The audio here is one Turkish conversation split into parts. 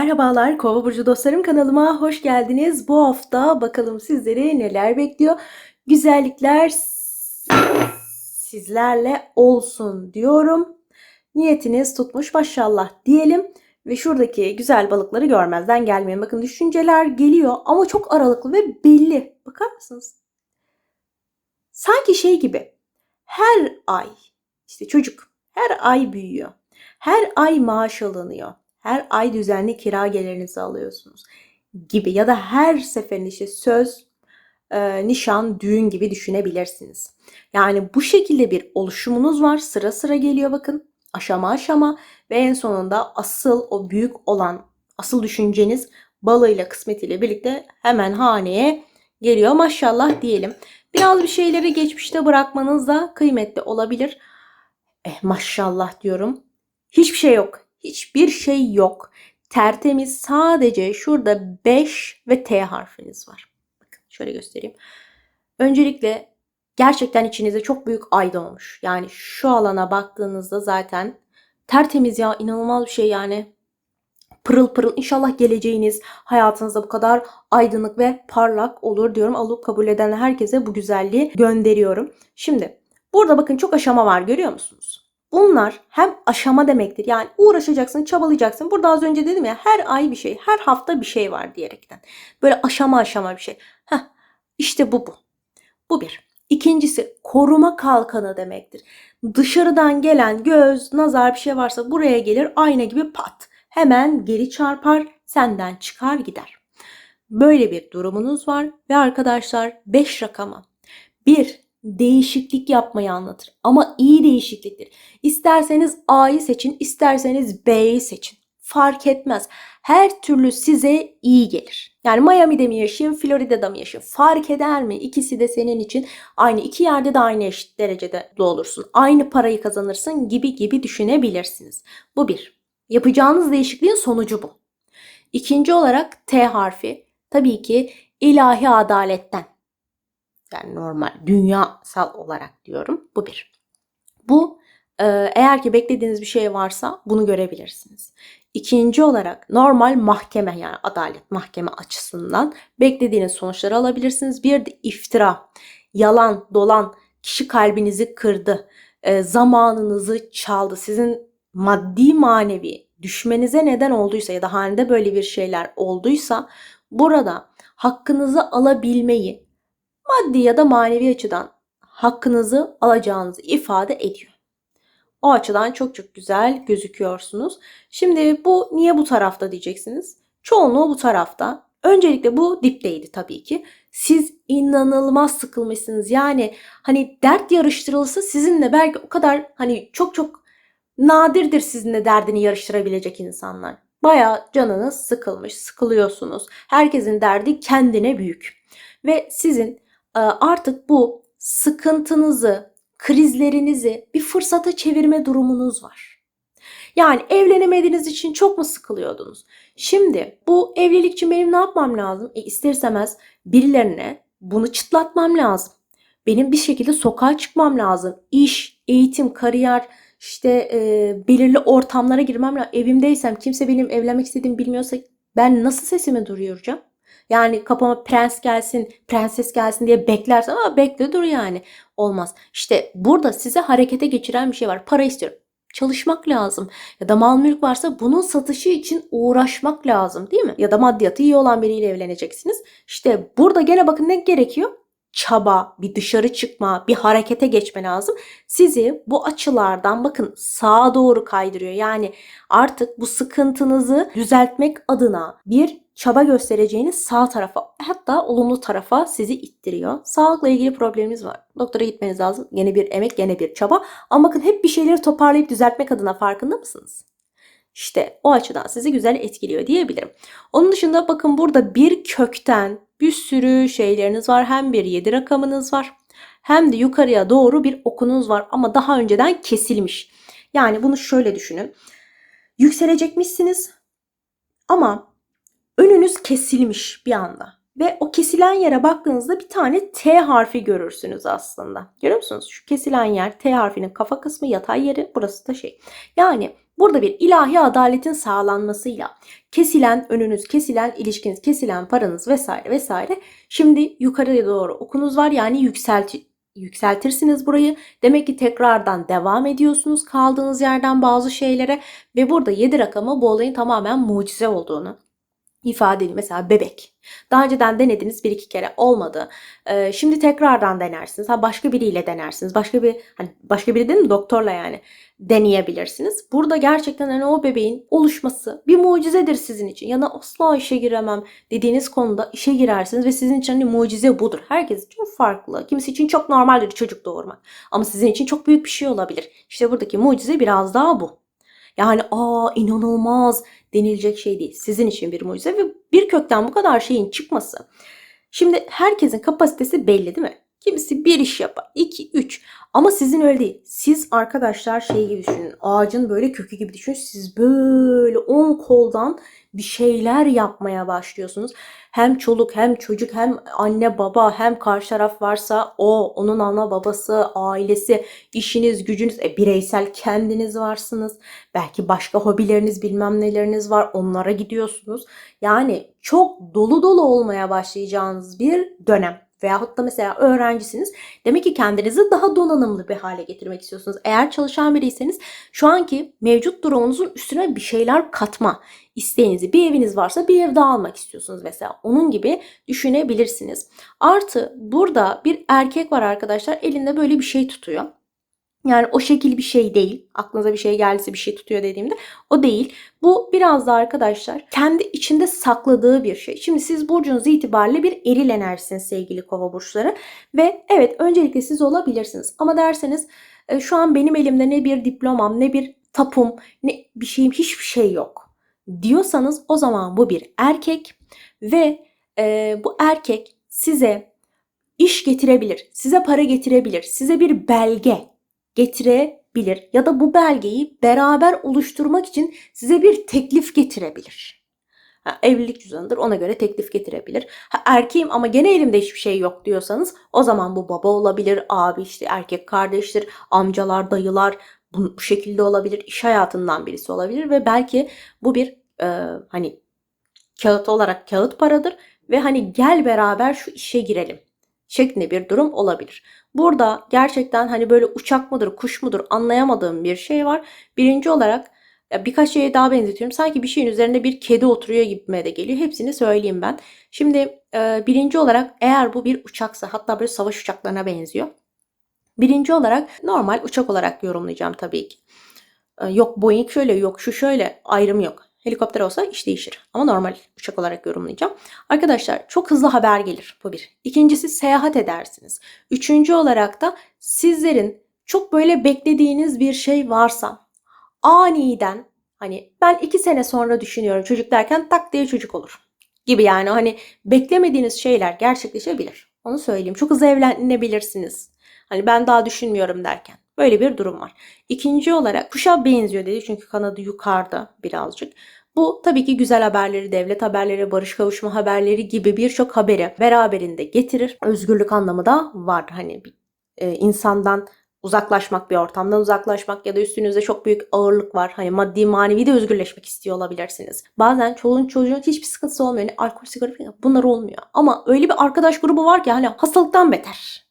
Merhabalar Kova Burcu dostlarım kanalıma hoş geldiniz. Bu hafta bakalım sizleri neler bekliyor. Güzellikler sizlerle olsun diyorum. Niyetiniz tutmuş maşallah diyelim. Ve şuradaki güzel balıkları görmezden gelmeyin. Bakın düşünceler geliyor ama çok aralıklı ve belli. Bakar mısınız? Sanki şey gibi her ay işte çocuk her ay büyüyor. Her ay maaş alınıyor. Her ay düzenli kira gelirinizi alıyorsunuz gibi ya da her seferinde işte söz, e, nişan, düğün gibi düşünebilirsiniz. Yani bu şekilde bir oluşumunuz var. Sıra sıra geliyor bakın. Aşama aşama ve en sonunda asıl o büyük olan asıl düşünceniz balığıyla kısmetiyle birlikte hemen haneye geliyor. Maşallah diyelim. Biraz bir şeyleri geçmişte bırakmanız da kıymetli olabilir. Eh maşallah diyorum. Hiçbir şey yok. Hiçbir şey yok. Tertemiz sadece şurada 5 ve T harfiniz var. Bakın şöyle göstereyim. Öncelikle gerçekten içinizde çok büyük ay doğmuş. Yani şu alana baktığınızda zaten tertemiz ya inanılmaz bir şey yani. Pırıl pırıl inşallah geleceğiniz hayatınızda bu kadar aydınlık ve parlak olur diyorum. Alıp kabul eden herkese bu güzelliği gönderiyorum. Şimdi burada bakın çok aşama var görüyor musunuz? Bunlar hem aşama demektir. Yani uğraşacaksın, çabalayacaksın. Burada az önce dedim ya her ay bir şey, her hafta bir şey var diyerekten. Böyle aşama aşama bir şey. Heh, işte bu bu. Bu bir. İkincisi koruma kalkanı demektir. Dışarıdan gelen göz, nazar bir şey varsa buraya gelir ayna gibi pat. Hemen geri çarpar, senden çıkar gider. Böyle bir durumunuz var ve arkadaşlar 5 rakama. 1 değişiklik yapmayı anlatır. Ama iyi değişikliktir. İsterseniz A'yı seçin, isterseniz B'yi seçin. Fark etmez. Her türlü size iyi gelir. Yani Miami'de mi yaşayayım, Florida'da mı yaşayayım? Fark eder mi? İkisi de senin için aynı. iki yerde de aynı eşit derecede olursun. Aynı parayı kazanırsın gibi gibi düşünebilirsiniz. Bu bir. Yapacağınız değişikliğin sonucu bu. İkinci olarak T harfi tabii ki ilahi adaletten. Yani normal dünyasal olarak diyorum. Bu bir. Bu e, eğer ki beklediğiniz bir şey varsa bunu görebilirsiniz. İkinci olarak normal mahkeme yani adalet mahkeme açısından beklediğiniz sonuçları alabilirsiniz. Bir de iftira, yalan, dolan, kişi kalbinizi kırdı, e, zamanınızı çaldı, sizin maddi manevi düşmenize neden olduysa ya da halinde böyle bir şeyler olduysa burada hakkınızı alabilmeyi maddi ya da manevi açıdan hakkınızı alacağınızı ifade ediyor. O açıdan çok çok güzel gözüküyorsunuz. Şimdi bu niye bu tarafta diyeceksiniz. Çoğunluğu bu tarafta. Öncelikle bu dipteydi tabii ki. Siz inanılmaz sıkılmışsınız. Yani hani dert yarıştırılsa sizinle belki o kadar hani çok çok nadirdir sizinle derdini yarıştırabilecek insanlar. Baya canınız sıkılmış, sıkılıyorsunuz. Herkesin derdi kendine büyük. Ve sizin artık bu sıkıntınızı, krizlerinizi bir fırsata çevirme durumunuz var. Yani evlenemediğiniz için çok mu sıkılıyordunuz? Şimdi bu evlilik için benim ne yapmam lazım? E ister birilerine bunu çıtlatmam lazım. Benim bir şekilde sokağa çıkmam lazım. İş, eğitim, kariyer, işte e, belirli ortamlara girmem lazım. Evimdeysem kimse benim evlenmek istediğimi bilmiyorsa ben nasıl sesimi duyuracağım? Yani kapama prens gelsin, prenses gelsin diye beklersen ama bekle dur yani. Olmaz. İşte burada size harekete geçiren bir şey var. Para istiyorum. Çalışmak lazım. Ya da mal mülk varsa bunun satışı için uğraşmak lazım değil mi? Ya da maddiyatı iyi olan biriyle evleneceksiniz. İşte burada gene bakın ne gerekiyor? Çaba, bir dışarı çıkma, bir harekete geçme lazım. Sizi bu açılardan bakın sağa doğru kaydırıyor. Yani artık bu sıkıntınızı düzeltmek adına bir çaba göstereceğiniz sağ tarafa hatta olumlu tarafa sizi ittiriyor. Sağlıkla ilgili probleminiz var. Doktora gitmeniz lazım. Yine bir emek, yine bir çaba. Ama bakın hep bir şeyleri toparlayıp düzeltmek adına farkında mısınız? İşte o açıdan sizi güzel etkiliyor diyebilirim. Onun dışında bakın burada bir kökten bir sürü şeyleriniz var. Hem bir 7 rakamınız var. Hem de yukarıya doğru bir okunuz var ama daha önceden kesilmiş. Yani bunu şöyle düşünün. Yükselecekmişsiniz ama önünüz kesilmiş bir anda. Ve o kesilen yere baktığınızda bir tane T harfi görürsünüz aslında. Görüyor musunuz? Şu kesilen yer T harfinin kafa kısmı yatay yeri burası da şey. Yani Burada bir ilahi adaletin sağlanmasıyla kesilen önünüz, kesilen ilişkiniz, kesilen paranız vesaire vesaire şimdi yukarıya doğru okunuz var yani yükselti yükseltirsiniz burayı. Demek ki tekrardan devam ediyorsunuz kaldığınız yerden bazı şeylere ve burada 7 rakamı bu olayın tamamen mucize olduğunu ifade ediyor. Mesela bebek. Daha önceden denediniz bir iki kere olmadı. Ee, şimdi tekrardan denersiniz. Ha başka biriyle denersiniz. Başka bir hani başka biri değil mi doktorla yani deneyebilirsiniz. Burada gerçekten hani o bebeğin oluşması bir mucizedir sizin için. Ya da asla işe giremem dediğiniz konuda işe girersiniz ve sizin için hani mucize budur. Herkes için farklı. Kimisi için çok normaldir çocuk doğurmak. Ama sizin için çok büyük bir şey olabilir. İşte buradaki mucize biraz daha bu. Yani aa inanılmaz denilecek şey değil. Sizin için bir mucize ve bir kökten bu kadar şeyin çıkması. Şimdi herkesin kapasitesi belli değil mi? Kimisi bir iş yapar. 2, 3. Ama sizin öyle değil. Siz arkadaşlar şey gibi düşünün. Ağacın böyle kökü gibi düşünün. Siz böyle on koldan bir şeyler yapmaya başlıyorsunuz. Hem çoluk hem çocuk hem anne baba hem karşı taraf varsa o, onun ana babası, ailesi, işiniz, gücünüz, e, bireysel kendiniz varsınız. Belki başka hobileriniz bilmem neleriniz var onlara gidiyorsunuz. Yani çok dolu dolu olmaya başlayacağınız bir dönem. Veyahut da mesela öğrencisiniz. Demek ki kendinizi daha donanımlı bir hale getirmek istiyorsunuz. Eğer çalışan biriyseniz şu anki mevcut durumunuzun üstüne bir şeyler katma isteğinizi bir eviniz varsa bir ev daha almak istiyorsunuz mesela. Onun gibi düşünebilirsiniz. Artı burada bir erkek var arkadaşlar elinde böyle bir şey tutuyor. Yani o şekil bir şey değil. Aklınıza bir şey geldiyse bir şey tutuyor dediğimde o değil. Bu biraz da arkadaşlar kendi içinde sakladığı bir şey. Şimdi siz burcunuz itibariyle bir eril enerjisiniz sevgili kova burçları. Ve evet öncelikle siz olabilirsiniz. Ama derseniz e, şu an benim elimde ne bir diplomam ne bir tapum ne bir şeyim hiçbir şey yok diyorsanız o zaman bu bir erkek ve e, bu erkek size iş getirebilir, size para getirebilir, size bir belge getirebilir ya da bu belgeyi beraber oluşturmak için size bir teklif getirebilir. Ha, evlilik cüzdanıdır ona göre teklif getirebilir. Ha, erkeğim ama gene elimde hiçbir şey yok diyorsanız o zaman bu baba olabilir, abi işte erkek kardeştir, amcalar, dayılar bu, şekilde olabilir, iş hayatından birisi olabilir ve belki bu bir e, hani kağıt olarak kağıt paradır ve hani gel beraber şu işe girelim şeklinde bir durum olabilir. Burada gerçekten hani böyle uçak mıdır, kuş mudur anlayamadığım bir şey var. Birinci olarak birkaç şeye daha benzetiyorum. Sanki bir şeyin üzerinde bir kedi oturuyor gibime de geliyor. Hepsini söyleyeyim ben. Şimdi birinci olarak eğer bu bir uçaksa hatta böyle savaş uçaklarına benziyor. Birinci olarak normal uçak olarak yorumlayacağım tabii ki. Yok Boeing şöyle yok şu şöyle ayrım yok. Helikopter olsa iş değişir. Ama normal uçak olarak yorumlayacağım. Arkadaşlar çok hızlı haber gelir. Bu bir. İkincisi seyahat edersiniz. Üçüncü olarak da sizlerin çok böyle beklediğiniz bir şey varsa aniden hani ben iki sene sonra düşünüyorum çocuk derken tak diye çocuk olur. Gibi yani hani beklemediğiniz şeyler gerçekleşebilir. Onu söyleyeyim. Çok hızlı evlenebilirsiniz. Hani ben daha düşünmüyorum derken. Böyle bir durum var. İkinci olarak kuşa benziyor dedi çünkü kanadı yukarıda birazcık. Bu tabii ki güzel haberleri, devlet haberleri, barış kavuşma haberleri gibi birçok haberi beraberinde getirir. Özgürlük anlamı da var. Hani bir, e, insandan uzaklaşmak, bir ortamdan uzaklaşmak ya da üstünüzde çok büyük ağırlık var. Hani maddi manevi de özgürleşmek istiyor olabilirsiniz. Bazen çoluğun çocuğun hiçbir sıkıntısı olmuyor. Yani alkol, sigara falan bunlar olmuyor. Ama öyle bir arkadaş grubu var ki hani hastalıktan beter.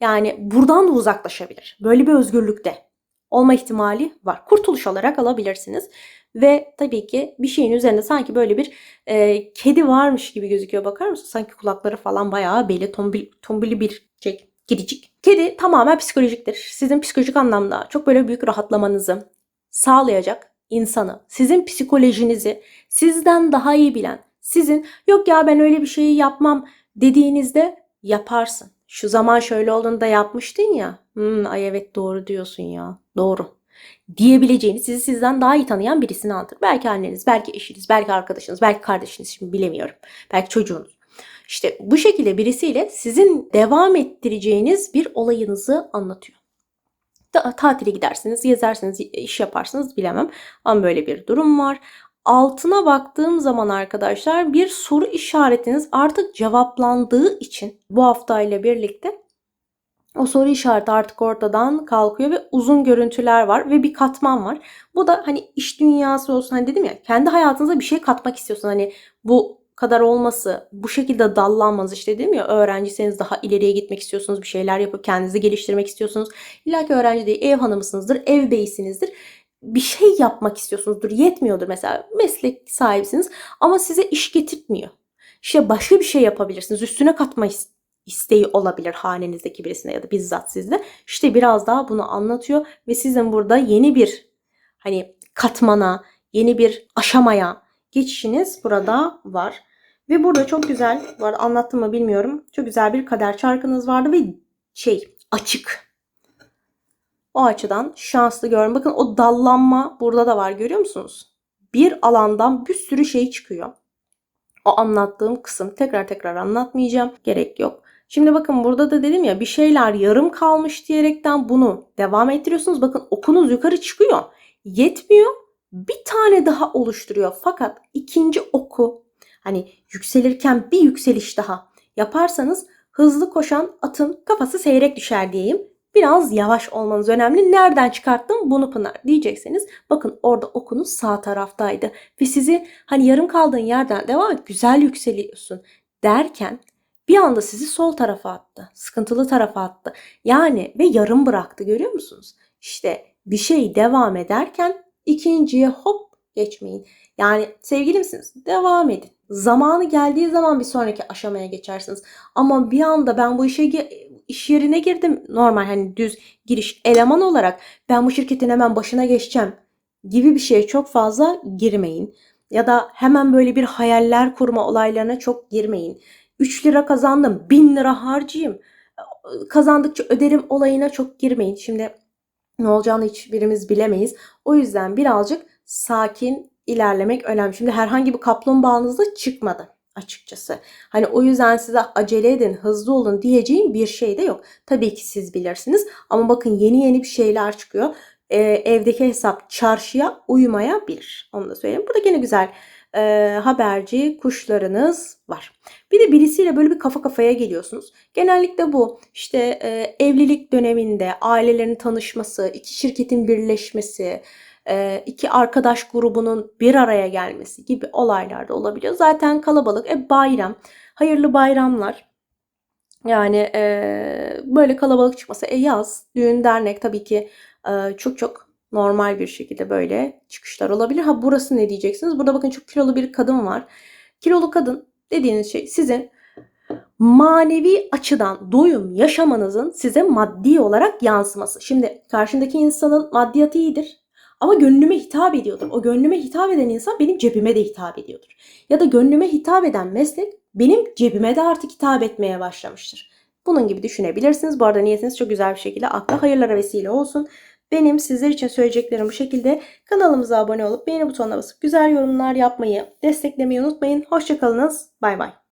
Yani buradan da uzaklaşabilir. Böyle bir özgürlükte olma ihtimali var. Kurtuluş olarak alabilirsiniz. Ve tabii ki bir şeyin üzerinde sanki böyle bir e, kedi varmış gibi gözüküyor. Bakar mısın? Sanki kulakları falan bayağı belli tombil, tombili bir şey kedicik. Kedi tamamen psikolojiktir. Sizin psikolojik anlamda çok böyle büyük rahatlamanızı sağlayacak insanı, sizin psikolojinizi sizden daha iyi bilen, sizin yok ya ben öyle bir şeyi yapmam dediğinizde yaparsın. Şu zaman şöyle olduğunda yapmıştın ya. Hmm, ay evet doğru diyorsun ya. Doğru diyebileceğiniz, sizi sizden daha iyi tanıyan birisini anlatır. Belki anneniz, belki eşiniz, belki arkadaşınız, belki kardeşiniz şimdi bilemiyorum. Belki çocuğunuz. İşte bu şekilde birisiyle sizin devam ettireceğiniz bir olayınızı anlatıyor. Da, tatile gidersiniz, gezersiniz, iş yaparsınız bilemem. Ama böyle bir durum var. Altına baktığım zaman arkadaşlar bir soru işaretiniz artık cevaplandığı için bu haftayla birlikte O soru işareti artık ortadan kalkıyor ve uzun görüntüler var ve bir katman var. Bu da hani iş dünyası olsun hani dedim ya kendi hayatınıza bir şey katmak istiyorsun. Hani bu kadar olması, bu şekilde dallanmanız işte dedim ya öğrenciseniz daha ileriye gitmek istiyorsunuz, bir şeyler yapıp kendinizi geliştirmek istiyorsunuz. İlla ki öğrenci değil, ev hanımısınızdır, ev beyisinizdir. Bir şey yapmak istiyorsunuzdur, yetmiyordur mesela meslek sahibisiniz ama size iş getirtmiyor. İşte başka bir şey yapabilirsiniz, üstüne katma isteği olabilir hanenizdeki birisine ya da bizzat sizde. İşte biraz daha bunu anlatıyor ve sizin burada yeni bir hani katmana, yeni bir aşamaya geçişiniz burada var. Ve burada çok güzel, bu arada anlattım mı bilmiyorum. Çok güzel bir kader çarkınız vardı ve şey açık. O açıdan şanslı görün. Bakın o dallanma burada da var görüyor musunuz? Bir alandan bir sürü şey çıkıyor. O anlattığım kısım tekrar tekrar anlatmayacağım. Gerek yok. Şimdi bakın burada da dedim ya bir şeyler yarım kalmış diyerekten bunu devam ettiriyorsunuz. Bakın okunuz yukarı çıkıyor. Yetmiyor. Bir tane daha oluşturuyor. Fakat ikinci oku hani yükselirken bir yükseliş daha yaparsanız hızlı koşan atın kafası seyrek düşer diyeyim. Biraz yavaş olmanız önemli. Nereden çıkarttım bunu Pınar diyecekseniz bakın orada okunuz sağ taraftaydı. Ve sizi hani yarım kaldığın yerden devam et güzel yükseliyorsun derken bir anda sizi sol tarafa attı. Sıkıntılı tarafa attı. Yani ve yarım bıraktı görüyor musunuz? İşte bir şey devam ederken ikinciye hop geçmeyin. Yani sevgili misiniz? Devam edin. Zamanı geldiği zaman bir sonraki aşamaya geçersiniz. Ama bir anda ben bu işe iş yerine girdim. Normal hani düz giriş eleman olarak ben bu şirketin hemen başına geçeceğim gibi bir şeye çok fazla girmeyin. Ya da hemen böyle bir hayaller kurma olaylarına çok girmeyin. 3 lira kazandım 1000 lira harcayayım kazandıkça öderim olayına çok girmeyin. Şimdi ne olacağını hiçbirimiz bilemeyiz. O yüzden birazcık sakin ilerlemek önemli. Şimdi herhangi bir kaplumbağanız da çıkmadı açıkçası. Hani o yüzden size acele edin, hızlı olun diyeceğim bir şey de yok. Tabii ki siz bilirsiniz ama bakın yeni yeni bir şeyler çıkıyor. Ee, evdeki hesap çarşıya uymayabilir. Onu da söyleyeyim. Burada gene güzel e, haberci kuşlarınız var. Bir de birisiyle böyle bir kafa kafaya geliyorsunuz. Genellikle bu işte e, evlilik döneminde ailelerin tanışması, iki şirketin birleşmesi, e, iki arkadaş grubunun bir araya gelmesi gibi olaylar da olabiliyor. Zaten kalabalık. E bayram. Hayırlı bayramlar. Yani e, böyle kalabalık çıkması. E yaz, düğün, dernek tabii ki e, çok çok normal bir şekilde böyle çıkışlar olabilir. Ha burası ne diyeceksiniz? Burada bakın çok kilolu bir kadın var. Kilolu kadın dediğiniz şey sizin manevi açıdan doyum yaşamanızın size maddi olarak yansıması. Şimdi karşındaki insanın maddiyatı iyidir ama gönlüme hitap ediyordur. O gönlüme hitap eden insan benim cebime de hitap ediyordur. Ya da gönlüme hitap eden meslek benim cebime de artık hitap etmeye başlamıştır. Bunun gibi düşünebilirsiniz. Bu arada niyetiniz çok güzel bir şekilde akla hayırlara vesile olsun. Benim sizler için söyleyeceklerim bu şekilde. Kanalımıza abone olup beğeni butonuna basıp güzel yorumlar yapmayı, desteklemeyi unutmayın. Hoşçakalınız. Bay bay.